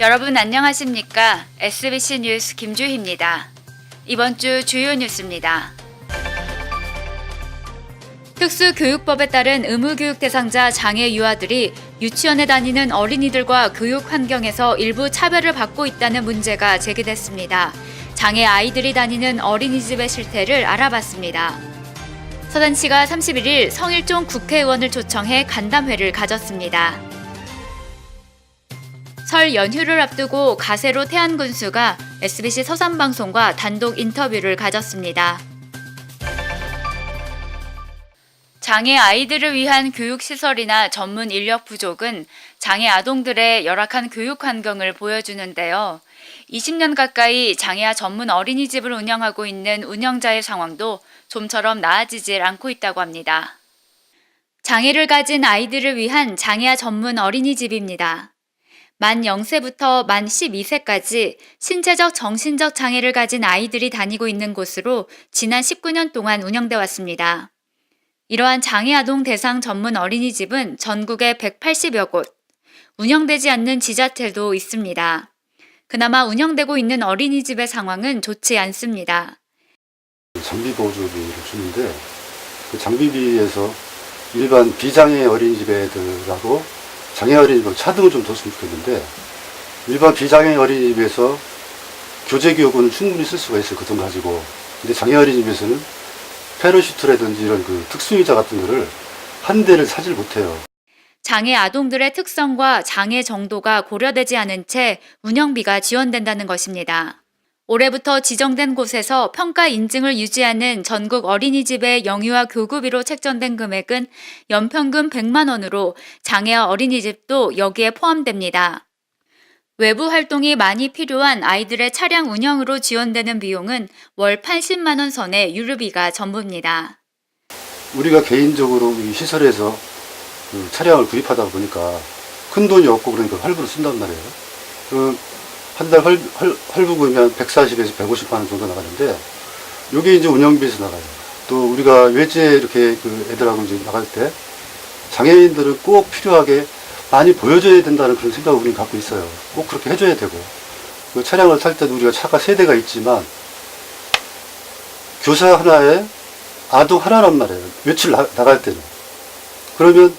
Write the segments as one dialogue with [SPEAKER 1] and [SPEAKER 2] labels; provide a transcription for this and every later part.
[SPEAKER 1] 여러분 안녕하십니까? SBC 뉴스 김주희입니다. 이번 주 주요 뉴스입니다. 특수교육법에 따른 의무교육 대상자 장애 유아들이 유치원에 다니는 어린이들과 교육 환경에서 일부 차별을 받고 있다는 문제가 제기됐습니다. 장애 아이들이 다니는 어린이집의 실태를 알아봤습니다. 서단시가 31일 성일종 국회의원을 초청해 간담회를 가졌습니다. 설 연휴를 앞두고 가세로 태안군수가 SBC 서산방송과 단독 인터뷰를 가졌습니다. 장애 아이들을 위한 교육시설이나 전문 인력 부족은 장애 아동들의 열악한 교육 환경을 보여주는데요. 20년 가까이 장애아 전문 어린이집을 운영하고 있는 운영자의 상황도 좀처럼 나아지질 않고 있다고 합니다. 장애를 가진 아이들을 위한 장애아 전문 어린이집입니다. 만 0세부터 만 12세까지 신체적 정신적 장애를 가진 아이들이 다니고 있는 곳으로 지난 19년 동안 운영돼 왔습니다. 이러한 장애 아동 대상 전문 어린이집은 전국에 180여 곳, 운영되지 않는 지자체도 있습니다. 그나마 운영되고 있는 어린이집의 상황은 좋지 않습니다.
[SPEAKER 2] 장비 보조비를 주는데 그 장비비에서 일반 비장애 어린이집 애들하고 장애 어린이집 차등을 좀 뒀으면 좋겠는데 일반 비장애 어린이집에서 교재 교육은 충분히 쓸 수가 있어요. 그 돈 가지고. 근데 장애 어린이집에서는 페러슈트라든지 이런 그 특수의자 같은 거를 한 대를 사질 못해요.
[SPEAKER 1] 장애 아동들의 특성과 장애 정도가 고려되지 않은 채 운영비가 지원된다는 것입니다. 올해부터 지정된 곳에서 평가 인증을 유지하는 전국 어린이집의 영유아 교구비로 책정된 금액은 연평균 100만 원으로 장애아 어린이집도 여기에 포함됩니다. 외부 활동이 많이 필요한 아이들의 차량 운영으로 지원되는 비용은 월 80만 원 선의 유류비가 전부입니다.
[SPEAKER 2] 우리가 개인적으로 이 시설에서 그 차량을 구입하다 보니까 큰 돈이 없고 그러니까 할부로 쓴단 말이에요. 그 한 달 할부금이 140에서 150만 원 정도 나가는데 요게 이제 운영비에서 나가요. 또 우리가 외제 이렇게 그 애들하고 이제 나갈 때 장애인들은 꼭 필요하게 많이 보여줘야 된다는 그런 생각을 우리는 갖고 있어요. 꼭 그렇게 해줘야 되고. 그 차량을 탈 때도 우리가 차가 세 대가 있지만 교사 하나에 아동 하나란 말이에요. 외출 나, 나갈 때는. 그러면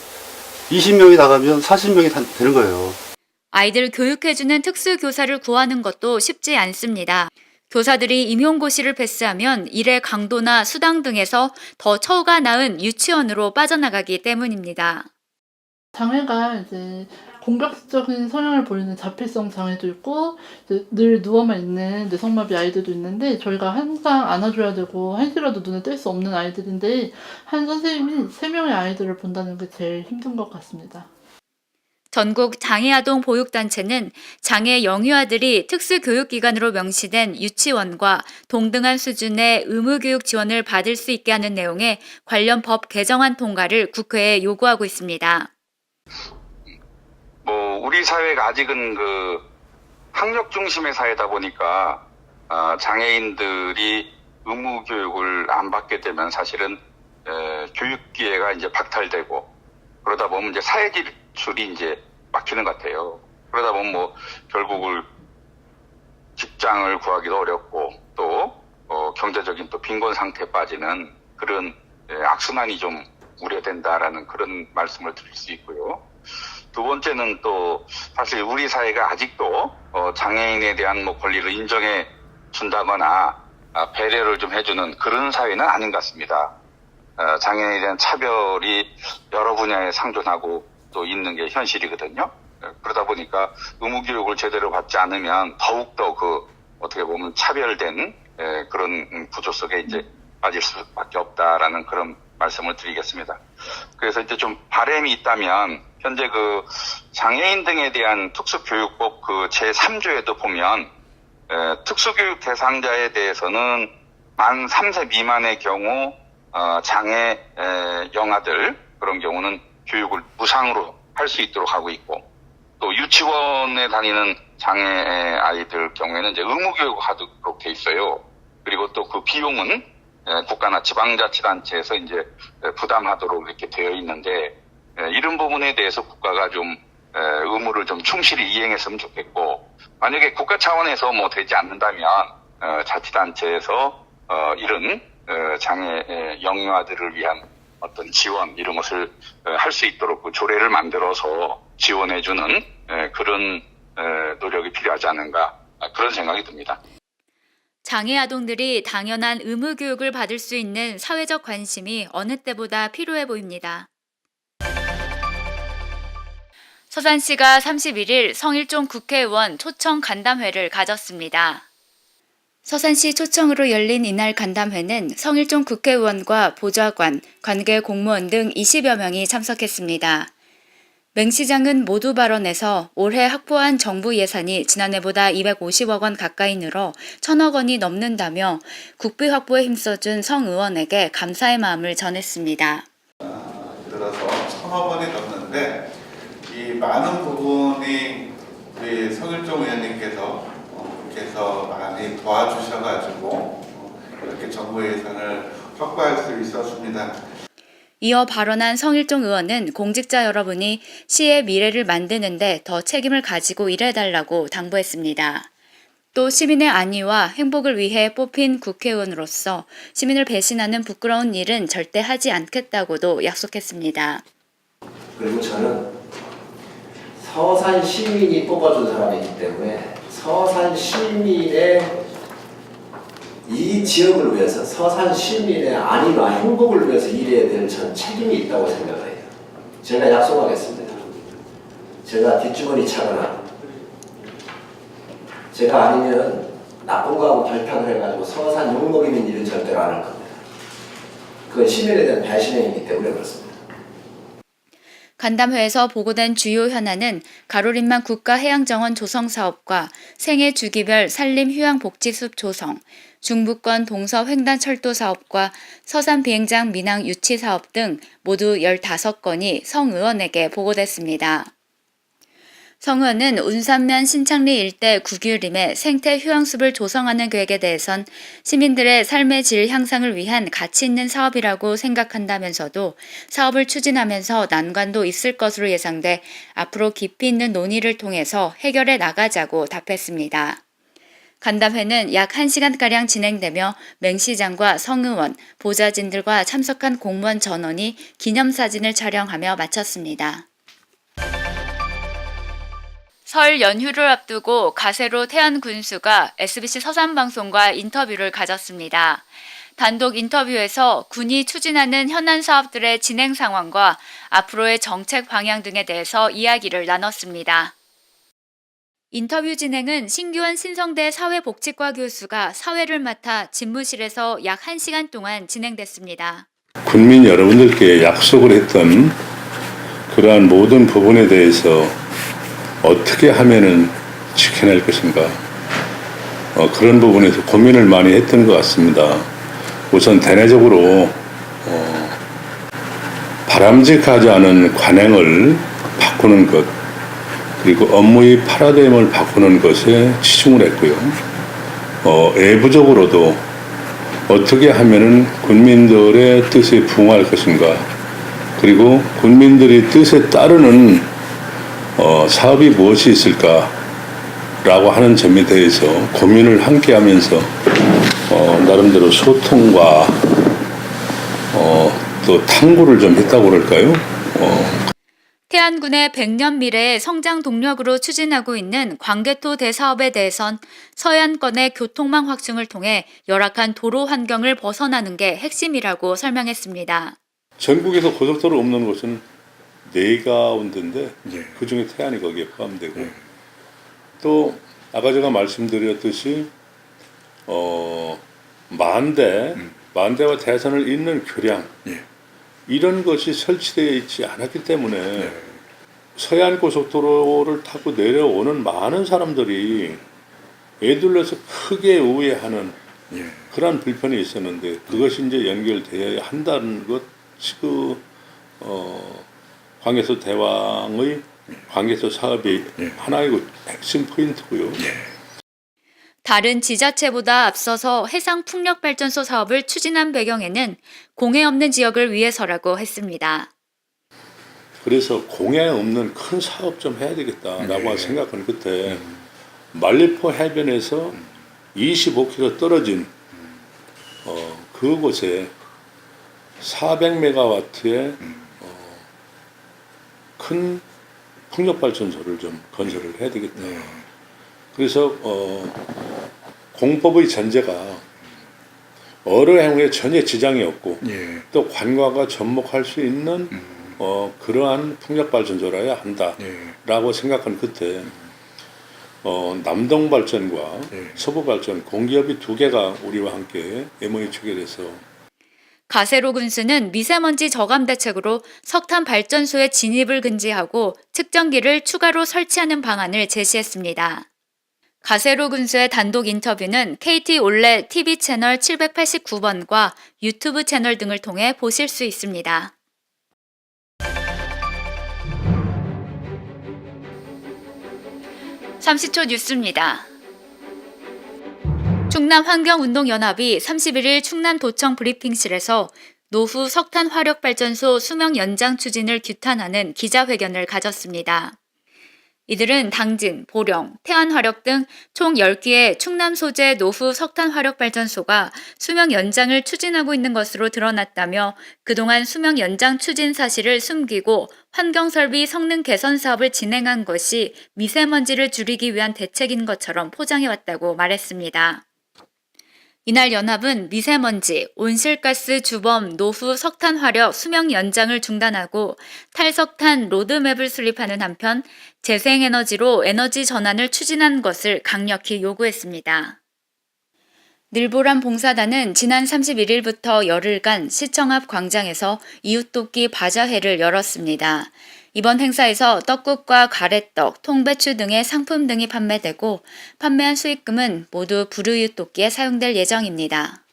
[SPEAKER 2] 20명이 나가면 40명이 되는 거예요.
[SPEAKER 1] 아이들 교육해주는 특수교사를 구하는 것도 쉽지 않습니다. 교사들이 임용고시를 패스하면 일의 강도나 수당 등에서 더 처우가 나은 유치원으로 빠져나가기 때문입니다.
[SPEAKER 3] 장애가 이제 공격적인 성향을 보이는 자폐성 장애도 있고 늘 누워만 있는 뇌성마비 아이들도 있는데 저희가 항상 안아줘야 되고 한시라도 눈에 뗄 수 없는 아이들인데 한 선생님이 세 명의 아이들을 본다는 게 제일 힘든 것 같습니다.
[SPEAKER 1] 전국 장애아동 보육단체는 장애 영유아들이 특수교육기관으로 명시된 유치원과 동등한 수준의 의무교육 지원을 받을 수 있게 하는 내용의 관련 법 개정안 통과를 국회에 요구하고 있습니다.
[SPEAKER 4] 뭐 우리 사회가 아직은 그 학력 중심의 사회다 보니까 아, 장애인들이 의무 교육을 안 받게 되면 사실은 에, 교육 기회가 이제 박탈되고 그러다 보면 이제 사회 진 출이 이제 막히는 것 같아요. 그러다 보면 뭐 결국을 직장을 구하기도 어렵고 또 어, 경제적인 또 빈곤 상태에 빠지는 그런 에, 악순환이 좀 우려된다라는 그런 말씀을 드릴 수 있고요. 두 번째는 또 사실 우리 사회가 아직도 어, 장애인에 대한 뭐 권리를 인정해 준다거나 아, 배려를 좀 해주는 그런 사회는 아닌 것 같습니다. 어, 장애인에 대한 차별이 여러 분야에 상존하고 또 있는 게 현실이거든요. 어, 그러다 보니까 의무 교육을 제대로 받지 않으면 더욱더 그 어떻게 보면 차별된 에, 그런 음, 구조 속에 이제 빠질 수밖에 없다라는 그런 말씀을 드리겠습니다. 그래서 이제 좀 바램이 있다면 현재 그 장애인 등에 대한 특수교육법 그 제3조에도 보면 에, 특수교육 대상자에 대해서는 만 3세 미만의 경우 어, 장애 에, 영아들 그런 경우는 교육을 무상으로 할 수 있도록 하고 있고 또 유치원에 다니는 장애 아이들 경우에는 이제 의무 교육을 하도록 돼 있어요. 그리고 또 그 비용은 에, 국가나 지방자치단체에서 이제 에, 부담하도록 이렇게 되어 있는데 에, 이런 부분에 대해서 국가가 좀 에, 의무를 좀 충실히 이행했으면 좋겠고 만약에 국가 차원에서 뭐 되지 않는다면 어, 자치단체에서 어, 이런 어, 장애 에, 영유아들을 위한 어떤 지원 이런 것을 할 수 있도록 그 조례를 만들어서 지원해주는 에, 그런 에, 노력이 필요하지 않은가 아, 그런 생각이 듭니다.
[SPEAKER 1] 장애 아동들이 당연한 의무 교육을 받을 수 있는 사회적 관심이 어느 때보다 필요해 보입니다. 서산시가 31일 성일종 국회의원 초청 간담회를 가졌습니다. 서산시 초청으로 열린 이날 간담회는 성일종 국회의원과 보좌관, 관계 공무원 등 20여 명이 참석했습니다. 맹 시장은 모두 발언에서 올해 확보한 정부 예산이 지난해보다 250억 원 가까이 늘어 1000억 원이 넘는다며 국비 확보에 힘써준 성 의원에게 감사의 마음을 전했습니다.
[SPEAKER 5] 들어서 천억 원이 넘는데 이 많은 부분이 우리 성일종 의원님께서 어, 그렇게서 많이 도와주셔가지고 어, 이렇게 정부 예산을 확보할 수 있었습니다.
[SPEAKER 1] 이어 발언한 성일종 의원은 공직자 여러분이 시의 미래를 만드는데 더 책임을 가지고 일해달라고 당부했습니다. 또 시민의 안위와 행복을 위해 뽑힌 국회의원으로서 시민을 배신하는 부끄러운 일은 절대 하지 않겠다고도 약속했습니다.
[SPEAKER 6] 그리고 저는 서산 시민이 뽑아준 사람이기 때문에 서산 시민의 이 지역을 위해서 서산 시민의 안위와 행복을 위해서 일해야 될 전 책임이 있다고 생각을 해요. 제가 약속하겠습니다. 제가 뒷주머니 차거나 제가 아니면 나쁜 거하고 결탁을 해가지고 서산 욕먹이는 일은 절대로 안 할 겁니다. 그건 시민에 대한 배신행위이기 때문에 그렇습니다.
[SPEAKER 1] 간담회에서 보고된 주요 현안은 가로림만 국가해양정원 조성 사업과 생애 주기별 산림 휴양 복지숲 조성, 중부권 동서 횡단 철도 사업과 서산 비행장 민항 유치 사업 등 모두 15건이 성 의원에게 보고됐습니다. 성 의원은 운산면 신창리 일대 구규림의 생태 휴양숲을 조성하는 계획에 대해선 시민들의 삶의 질 향상을 위한 가치 있는 사업이라고 생각한다면서도 사업을 추진하면서 난관도 있을 것으로 예상돼 앞으로 깊이 있는 논의를 통해서 해결해 나가자고 답했습니다. 간담회는 약 1시간가량 진행되며 맹 시장과 성 의원, 보좌진들과 참석한 공무원 전원이 기념사진을 촬영하며 마쳤습니다. 설 연휴를 앞두고 가세로 태안 군수가 SBC 서산방송과 인터뷰를 가졌습니다. 단독 인터뷰에서 군이 추진하는 현안 사업들의 진행 상황과 앞으로의 정책 방향 등에 대해서 이야기를 나눴습니다. 인터뷰 진행은 신규원 신성대 사회복지과 교수가 사회를 맡아 집무실에서 약 1시간 동안 진행됐습니다.
[SPEAKER 7] 국민 여러분들께 약속을 했던 그러한 모든 부분에 대해서 어떻게 하면은 지켜낼 것인가 어, 그런 부분에서 고민을 많이 했던 것 같습니다. 우선 대내적으로 어, 바람직하지 않은 관행을 바꾸는 것 그리고 업무의 파라다임을 바꾸는 것에 치중을 했고요. 어, 외부적으로도 어떻게 하면은 국민들의 뜻에 부응할 것인가 그리고 국민들의 뜻에 따르는 어, 사업이 무엇이 있을까라고 하는 점에 대해서 고민을 함께 하면서 어, 나름대로 소통과 어, 또 탐구를 좀 했다고 그럴까요? 어,
[SPEAKER 1] 태안군의 100년 미래의 성장 동력으로 추진하고 있는 광개토 대사업에 대해선 서해안권의 교통망 확충을 통해 열악한 도로 환경을 벗어나는 게 핵심이라고 설명했습니다.
[SPEAKER 7] 전국에서 고속도로 없는 곳은 네 가운데인데 그 중에 태안이 거기에 포함되고. 또 아까 제가 말씀드렸듯이 어 만대 만대와 대선을 잇는 교량. 이런 것이 설치되어 있지 않았기 때문에 서해안 고속도로를 타고 내려오는 많은 사람들이 애둘러서 크게 우회하는 그러한 불편이 있었는데 그것이 이제 연결되어야 한다는 것이 그 어, 광해소 대왕의 광해소 사업의 하나의 그 핵심 포인트고요.
[SPEAKER 1] 다른 지자체보다 앞서서 해상 풍력 발전소 사업을 추진한 배경에는 공해 없는 지역을 위해서라고 했습니다.
[SPEAKER 7] 그래서 공해 없는 큰 사업 좀 해야 되겠다라고
[SPEAKER 8] 네.
[SPEAKER 7] 생각한 끝에 말리포 해변에서 25km 떨어진 어, 그곳에 400메가와트의 어, 큰 풍력 발전소를 좀 건설을 해야 되겠다.
[SPEAKER 8] 네.
[SPEAKER 7] 그래서 어, 공법의 전제가 어뢰 행위에 전혀 지장이 없고
[SPEAKER 8] 예.
[SPEAKER 7] 또 관과가 접목할 수 있는 어, 그러한 풍력 발전소라야 한다라고
[SPEAKER 8] 예.
[SPEAKER 7] 생각한 끝에 어, 남동 발전과
[SPEAKER 8] 예.
[SPEAKER 7] 서부 발전 공기업이 두 개가 우리와 함께 MOU 체결해서
[SPEAKER 1] 가세로 군수는 미세먼지 저감 대책으로 석탄 발전소의 진입을 금지하고 측정기를 추가로 설치하는 방안을 제시했습니다. 가세로 군수의 단독 인터뷰는 KT 올레 TV 채널 789번과 유튜브 채널 등을 통해 보실 수 있습니다. (30초) 뉴스입니다. 충남 환경운동연합이 31일 충남도청 브리핑실에서 노후 석탄 화력 발전소 수명 연장 추진을 규탄하는 기자회견을 가졌습니다. 이들은 당진, 보령, 태안화력 등 총 10개의 충남 소재 노후 석탄 화력 발전소가 수명 연장을 추진하고 있는 것으로 드러났다며 그동안 수명 연장 추진 사실을 숨기고 환경설비 성능 개선 사업을 진행한 것이 미세먼지를 줄이기 위한 대책인 것처럼 포장해왔다고 말했습니다. 이날 연합은 미세먼지, 온실가스 주범 노후 석탄 화력 수명 연장을 중단하고 탈석탄 로드맵을 수립하는 한편 재생에너지로 에너지 전환을 추진한 것을 강력히 요구했습니다. 늘보람 봉사단은 지난 31일부터 열흘간 시청 앞 광장에서 이웃돕기 바자회를 열었습니다. 이번 행사에서 떡국과 가래떡, 통배추 등의 상품 등이 판매되고 판매한 수익금은 모두 돕기에 사용될 예정입니다.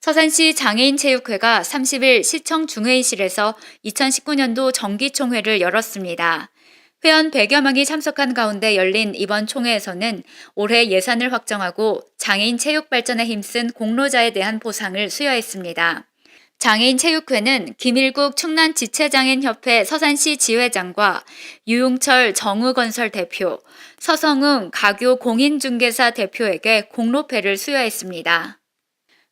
[SPEAKER 1] 서산시 장애인 체육회가 30일 시청 중회의실에서 2019년도 정기총회를 열었습니다. 회원 100여 명이 참석한 가운데 열린 이번 총회에서는 올해 예산을 확정하고 장애인 체육 발전에 힘쓴 공로자에 대한 보상을 수여했습니다. 장애인 체육회는 김일국 충남 지체장애인협회 서산시 지회장과 유용철 정우건설 대표, 서성웅 가교 공인중개사 대표에게 공로패를 수여했습니다.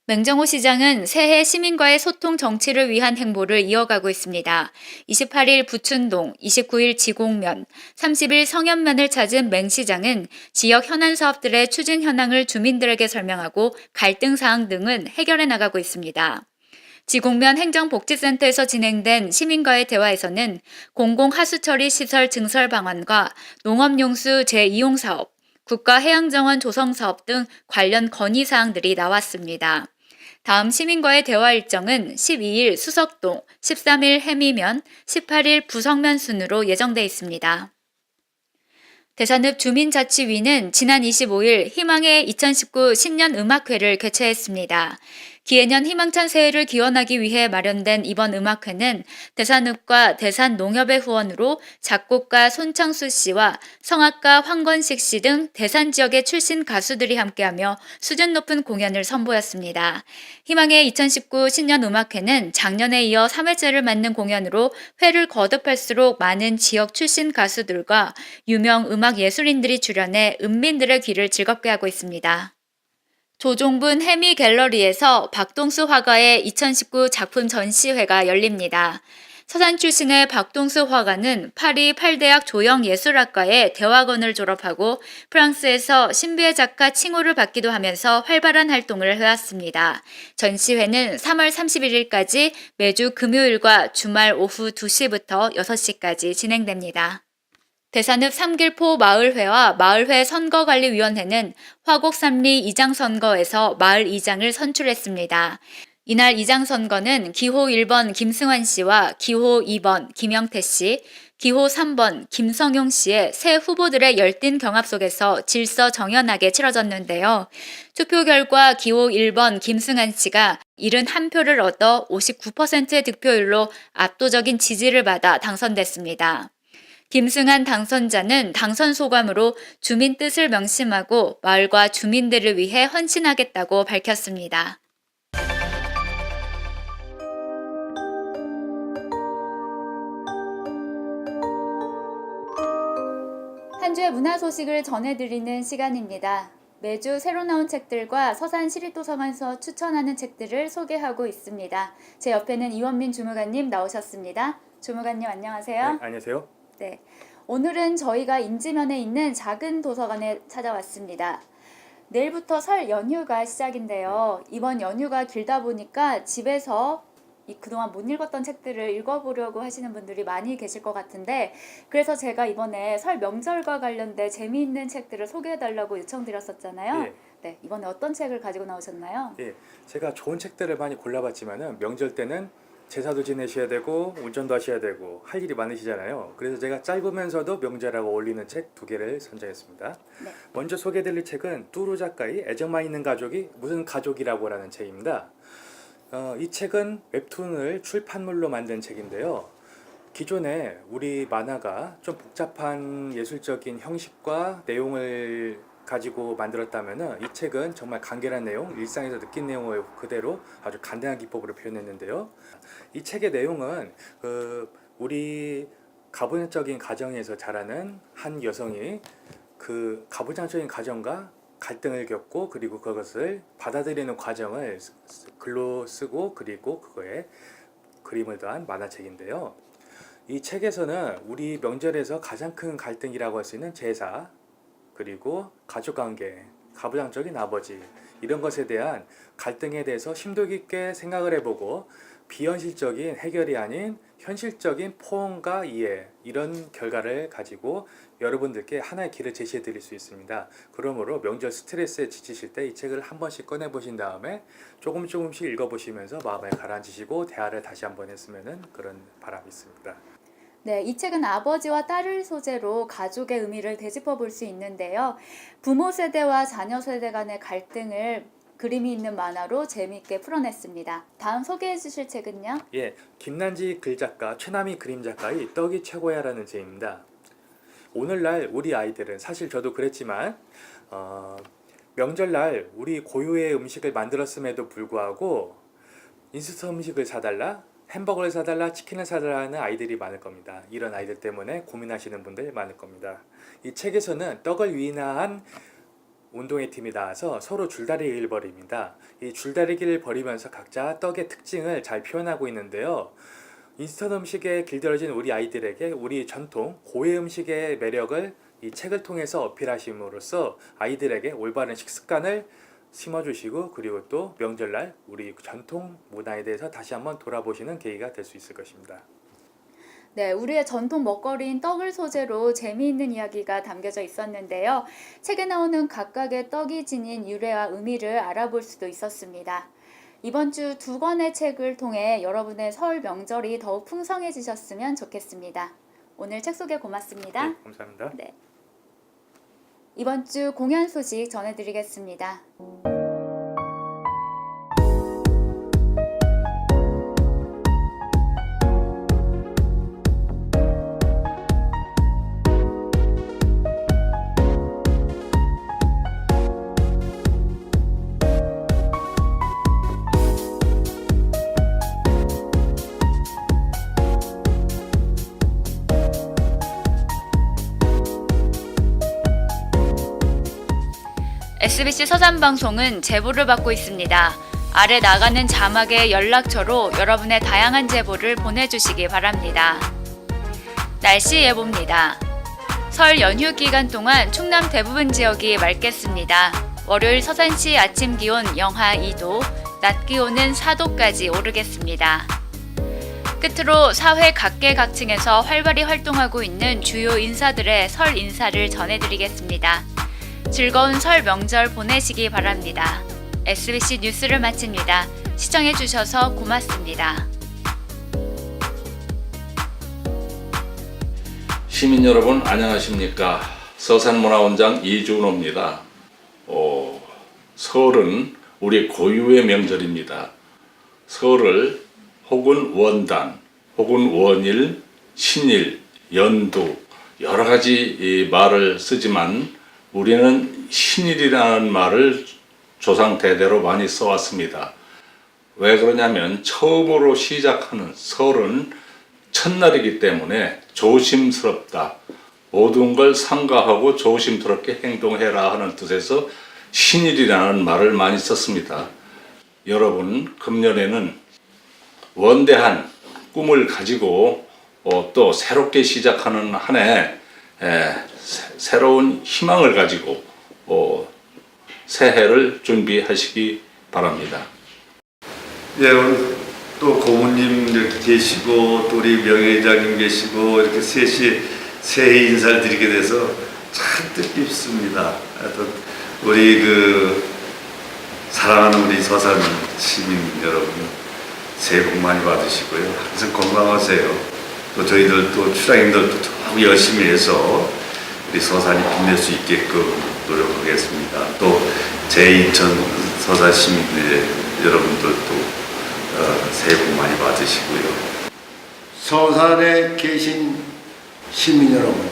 [SPEAKER 1] 맹정호 시장은 새해 시민과의 소통 정치를 위한 행보를 이어가고 있습니다. 28일 부춘동, 29일 지곡면, 30일 성현면을 찾은 맹 시장은 지역 현안 사업들의 추진 현황을 주민들에게 설명하고 갈등 사항 등은 해결해 나가고 있습니다. 지곡면 행정복지센터에서 진행된 시민과의 대화에서는 공공하수처리 시설 증설 방안과 농업용수 재이용 사업, 국가해양정원 조성 사업 등 관련 건의 사항들이 나왔습니다. 다음 시민과의 대화 일정은 12일 수석동, 13일 해미면, 18일 부성면 순으로 예정돼 있습니다. 대산읍 주민자치위는 지난 25일 희망의 2019 신년 음악회를 개최했습니다. 기해년 희망찬 새해를 기원하기 위해 마련된 이번 음악회는 대산읍과 대산농협의 후원으로 작곡가 손창수 씨와 성악가 황건식 씨 등 대산 지역의 출신 가수들이 함께하며 수준 높은 공연을 선보였습니다. 희망의 2019 신년 음악회는 작년에 이어 3회째를 맞는 공연으로 회를 거듭할수록 많은 지역 출신 가수들과 유명 음악 예술인들이 출연해 은민들의 귀를 즐겁게 하고 있습니다. 조종분 해미 갤러리에서 박동수 화가의 2019 작품 전시회가 열립니다. 서산 출신의 박동수 화가는 파리 8대학 조형예술학과의 대학원을 졸업하고 프랑스에서 신비의 작가 칭호를 받기도 하면서 활발한 활동을 해왔습니다. 전시회는 3월 31일까지 매주 금요일과 주말 오후 2시부터 6시까지 진행됩니다. 대산읍 삼길포 마을회와 마을회 선거관리위원회는 화곡 삼리 이장 선거에서 마을 이장을 선출했습니다. 이날 이장 선거는 기호 1번 김승환 씨와 기호 2번 김영태 씨, 기호 3번 김성용 씨의 새 후보들의 열띤 경합 속에서 질서 정연하게 치러졌는데요. 투표 결과 기호 1번 김승환 씨가 71표를 얻어 59%의 득표율로 압도적인 지지를 받아 당선됐습니다. 김승한 당선자는 당선 소감으로 주민 뜻을 명심하고 마을과 주민들을 위해 헌신하겠다고 밝혔습니다. 한 주의 문화 소식을 전해드리는 시간입니다. 매주 새로 나온 책들과 서산 시립도서관에서 추천하는 책들을 소개하고 있습니다. 제 옆에는 이원민 주무관님 나오셨습니다. 주무관님 안녕하세요.
[SPEAKER 8] 네, 안녕하세요.
[SPEAKER 1] 네. 오늘은 저희가 임지면에 있는 작은 도서관에 찾아왔습니다. 내일부터 설 연휴가 시작인데요. 이번 연휴가 길다 보니까 집에서 이 그동안 못 읽었던 책들을 읽어보려고 하시는 분들이 많이 계실 것 같은데 그래서 제가 이번에 설 명절과 관련된 재미있는 책들을 소개해달라고 요청드렸었잖아요.
[SPEAKER 8] 예.
[SPEAKER 1] 네, 이번에 어떤 책을 가지고 나오셨나요?
[SPEAKER 8] 예, 제가 좋은 책들을 많이 골라봤지만은 명절 때는 제사도 지내셔야 되고 운전도 하셔야 되고 할 일이 많으시잖아요. 그래서 제가 짧으면서도 명절하고 어울리는 책 두 개를 선정했습니다.
[SPEAKER 1] 네.
[SPEAKER 8] 먼저 소개드릴 책은 뚜루 작가의 애정만 있는 가족이 무슨 가족이라고 라는 책입니다. 어, 이 책은 웹툰을 출판물로 만든 책인데요. 기존에 우리 만화가 좀 복잡한 예술적인 형식과 내용을 가지고 만들었다면은 이 책은 정말 간결한 내용, 일상에서 느낀 내용을 그대로 아주 간단한 기법으로 표현했는데요. 이 책의 내용은 그 우리 가부장적인 가정에서 자라는 한 여성이 그 가부장적인 가정과 갈등을 겪고 그리고 그것을 받아들이는 과정을 글로 쓰고 그리고 그거에 그림을 더한 만화책인데요. 이 책에서는 우리 명절에서 가장 큰 갈등이라고 할 수 있는 제사 그리고 가족관계, 가부장적인 아버지 이런 것에 대한 갈등에 대해서 심도 깊게 생각을 해보고 비현실적인 해결이 아닌 현실적인 포옹과 이해 이런 결과를 가지고 여러분들께 하나의 길을 제시해 드릴 수 있습니다. 그러므로 명절 스트레스에 지치실 때 이 책을 한 번씩 꺼내 보신 다음에 조금 조금씩 읽어 보시면서 마음을 가라앉히시고 대화를 다시 한번 했으면 그런 바람이 있습니다.
[SPEAKER 1] 네, 이 책은 아버지와 딸을 소재로 가족의 의미를 되짚어 볼 수 있는데요. 부모 세대와 자녀 세대 간의 갈등을 그림이 있는 만화로 재미있게 풀어냈습니다. 다음 소개해 주실 책은요?
[SPEAKER 8] 예, 김난지 글작가, 최남희 그림 작가의 떡이 최고야라는 책입니다. 오늘날 우리 아이들은 사실 저도 그랬지만 어, 명절날 우리 고유의 음식을 만들었음에도 불구하고 인스턴트 음식을 사달라, 햄버거를 사달라, 치킨을 사달라 하는 아이들이 많을 겁니다. 이런 아이들 때문에 고민하시는 분들 많을 겁니다. 이 책에서는 떡을 위인한 운동회 팀이 나와서 서로 줄다리기를 벌입니다. 이 줄다리기를 벌이면서 각자 떡의 특징을 잘 표현하고 있는데요. 인스턴트 음식에 길들여진 우리 아이들에게 우리 전통 고해 음식의 매력을 이 책을 통해서 어필하심으로써 아이들에게 올바른 식습관을 심어주시고 그리고 또 명절날 우리 전통 문화에 대해서 다시 한번 돌아보시는 계기가 될 수 있을 것입니다.
[SPEAKER 1] 네, 우리의 전통 먹거리인 떡을 소재로 재미있는 이야기가 담겨져 있었는데요. 책에 나오는 각각의 떡이 지닌 유래와 의미를 알아볼 수도 있었습니다. 이번 주 두 권의 책을 통해 여러분의 설 명절이 더욱 풍성해지셨으면 좋겠습니다. 오늘 책 소개 고맙습니다.
[SPEAKER 8] 네, 감사합니다.
[SPEAKER 1] 이번 주 공연 소식 전해드리겠습니다. SBC 서산방송은 제보를 받고 있습니다. 아래 나가는 자막의 연락처로 여러분의 다양한 제보를 보내주시기 바랍니다. 날씨 예보입니다. 설 연휴 기간 동안 충남 대부분 지역이 맑겠습니다. 월요일 서산시 아침 기온 영하 2도, 낮 기온은 4도까지 오르겠습니다. 끝으로 사회 각계각층에서 활발히 활동하고 있는 주요 인사들의 설 인사를 전해드리겠습니다. 즐거운 설 명절 보내시기 바랍니다. SBC 뉴스를 마칩니다. 시청해주셔서 고맙습니다.
[SPEAKER 9] 시민 여러분 안녕하십니까 서산문화원장 이준호입니다. 어, 설은 우리 고유의 명절입니다. 설을 혹은 원단, 혹은 원일, 신일, 연두 여러 가지 이 말을 쓰지만 우리는 신일이라는 말을 조상 대대로 많이 써왔습니다. 왜 그러냐면 처음으로 시작하는 설은 첫날이기 때문에 조심스럽다. 모든 걸 삼가하고 조심스럽게 행동해라 하는 뜻에서 신일이라는 말을 많이 썼습니다. 여러분, 금년에는 원대한 꿈을 가지고 어, 또 새롭게 시작하는 한 해 새 로운 희망을 가지고 어, 새해를 준비하시기 바랍니다.
[SPEAKER 10] 예, 오늘 또 고모님 이렇게 계시고 또 우리 명예회장님 계시고 이렇게 셋이 새해 인사를 드리게 돼서 참 뜻깊습니다. 우리 그 사랑하는 우리 서산 시민 여러분 새해 복 많이 받으시고요. 항상 건강하세요. 또 저희들 또 추장님들도 더 열심히 해서 우리 서산이 빛낼 수 있게끔 노력하겠습니다. 또 제2천 서산 시민들 여러분들도 어, 새해 복 많이 받으시고요.
[SPEAKER 11] 서산에 계신 시민 여러분,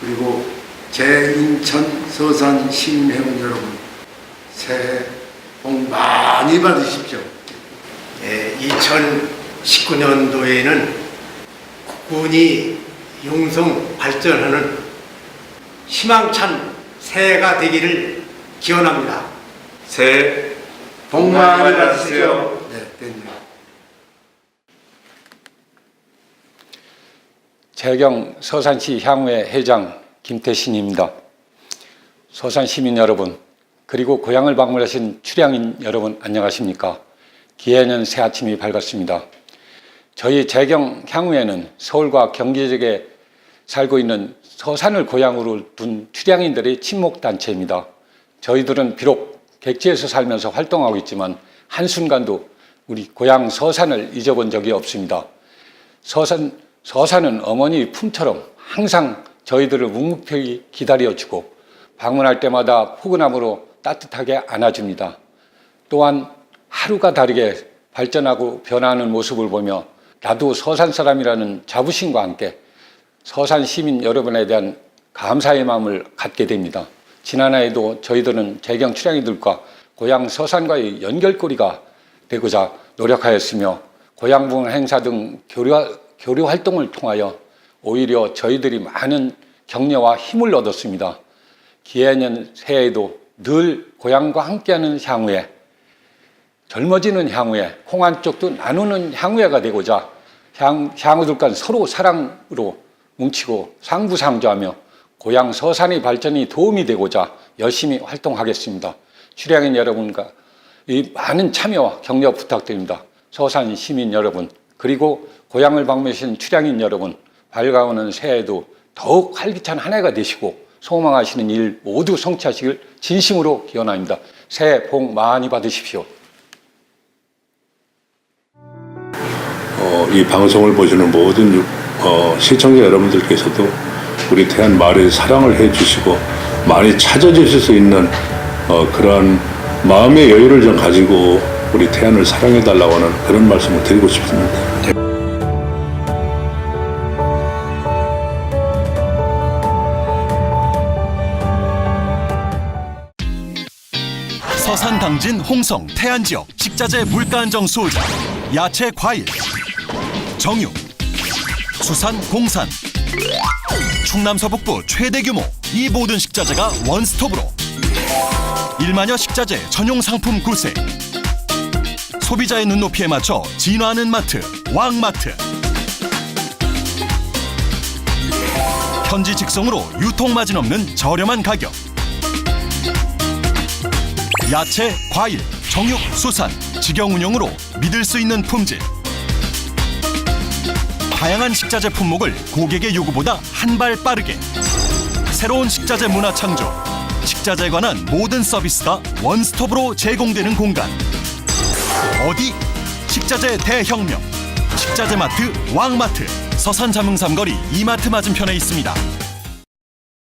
[SPEAKER 11] 그리고 제인천 서산 시민회원 여러분, 새해 복 많이 받으십시오.
[SPEAKER 12] 예, 2019년도에는 국군이 융성 발전하는 희망찬 새해가 되기를 기원합니다.
[SPEAKER 10] 새해
[SPEAKER 11] 복 많이 받으세요. 네, 됐네요.
[SPEAKER 13] 재경 서산시 향후회 회장 김태신입니다. 서산 시민 여러분, 그리고 고향을 방문하신 출향인 여러분 안녕하십니까? 기해년 새 아침이 밝았습니다. 저희 재경 향후에는 서울과 경기 지역에 살고 있는 서산을 고향으로 둔 출향인들의 친목 단체입니다. 저희들은 비록 객지에서 살면서 활동하고 있지만 한순간도 우리 고향 서산을 잊어본 적이 없습니다. 서산, 서산은 어머니 품처럼 항상 저희들을 묵묵히 기다려주고 방문할 때마다 포근함으로 따뜻하게 안아줍니다. 또한 하루가 다르게 발전하고 변화하는 모습을 보며 나도 서산 사람이라는 자부심과 함께 서산 시민 여러분에 대한 감사의 마음을 갖게 됩니다. 지난해에도 저희들은 재경 출향이들과 고향 서산과의 연결고리가 되고자 노력하였으며 고향봉 행사 등 교류, 교류 활동을 통하여 오히려 저희들이 많은 격려와 힘을 얻었습니다. 기해년 새해에도 늘 고향과 함께하는 향후에 젊어지는 향후에 홍한 쪽도 나누는 향후회가 되고자 향, 향후들 간 서로 사랑으로 뭉치고 상부상조하며 고향 서산의 발전이 도움이 되고자 열심히 활동하겠습니다. 출향인 여러분과 이 많은 참여와 격려 부탁드립니다. 서산 시민 여러분 그리고 고향을 방문하신 출향인 여러분 밝아오는 새해에도 더욱 활기찬 한 해가 되시고 소망하시는 일 모두 성취하시길 진심으로 기원합니다. 새해 복 많이 받으십시오.
[SPEAKER 7] 어, 이 방송을 보시는 모든 유- 어, 시청자 여러분들께서도 우리 태안 마을에 사랑을 해주시고 많이 찾아주실 수 있는 어, 그러한 마음의 여유를 좀 가지고 우리 태안을 사랑해달라고 하는 그런 말씀을 드리고 싶습니다.
[SPEAKER 14] 서산 당진 홍성 태안 지역 식자재 물가 안정 소자 야채 과일 정육 수산 공산. 충남 서북부 최대 규모 이 모든 식자재가 원스톱으로. 1만여 식자재 전용 상품 구세. 소비자의 눈높이에 맞춰 진화하는 마트 왕마트. 현지 직송으로 유통 마진 없는 저렴한 가격. 야채, 과일, 정육, 수산, 직영 운영으로 믿을 수 있는 품질. 다양한 식자재 품목을 고객의 요구보다 한 발 빠르게. 새로운 식자재 문화 창조. 식자재에 관한 모든 서비스가 원스톱으로 제공되는 공간. 어디? 식자재 대혁명. 식자재 마트 왕마트. 서산 자명삼거리 이마트 맞은편에 있습니다.